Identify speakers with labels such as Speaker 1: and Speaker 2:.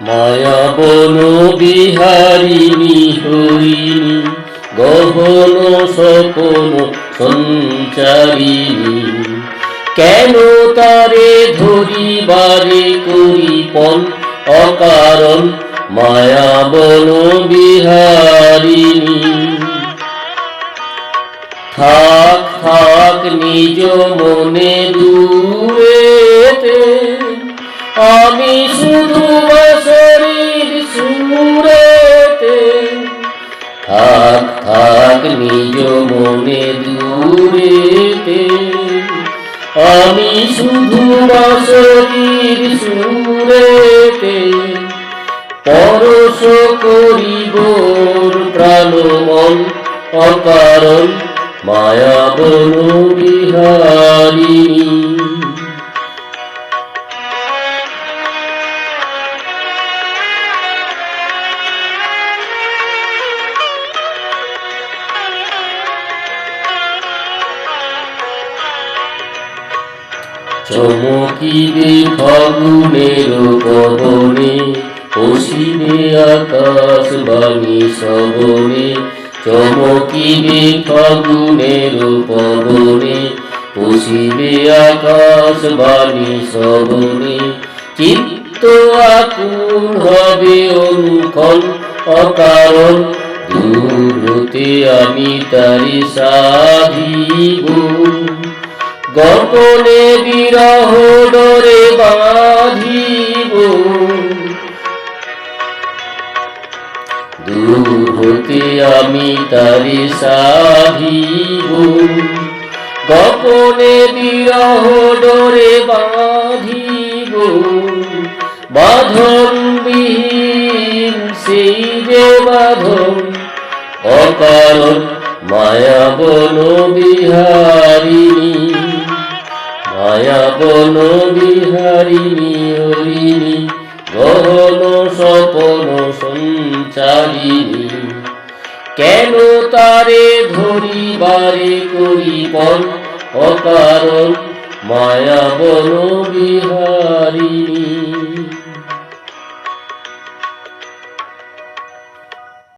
Speaker 1: মায়া বন বিহারিণী হরিণী, গহন সপন সঞ্চারিণী। কেন তারে ধরিবারে করি পন অকারণ? মায়া বন বিহারিণী। থাক থাক নিজ মনে দূরেতে, আমি শুধু নিজ মনে দূরেতে আমি শুধু শরীর সুরেতে পরশ করিব প্রাণ মন অকারণ মায়া বন বিহারিণী। চমকিবে ফাগুনের পবনে পশিবে আকাশ বাণী শ্রবণে। চমকিবে ফাগুনের পবনে পশিবে আকাশ বাণী শ্রবণে। চিত্ত আকুল হবে অনুক্ষণ অকারণ। দূর হতে আমি তারি সাধিব। গোপনে বিরহ ডরে বাঁধিব। দূর আমি তারি সাধিব। গোপনে বিরহ ডরে বাঁধিব। বাঁধন বিহীন সেই যে বাঁধন অকারণ মায়া হরিণী স্বপন সঞ্চারিণী কেন তারে ধরিবারে করিপন অকারণ? মায়া বন বিহারিণী।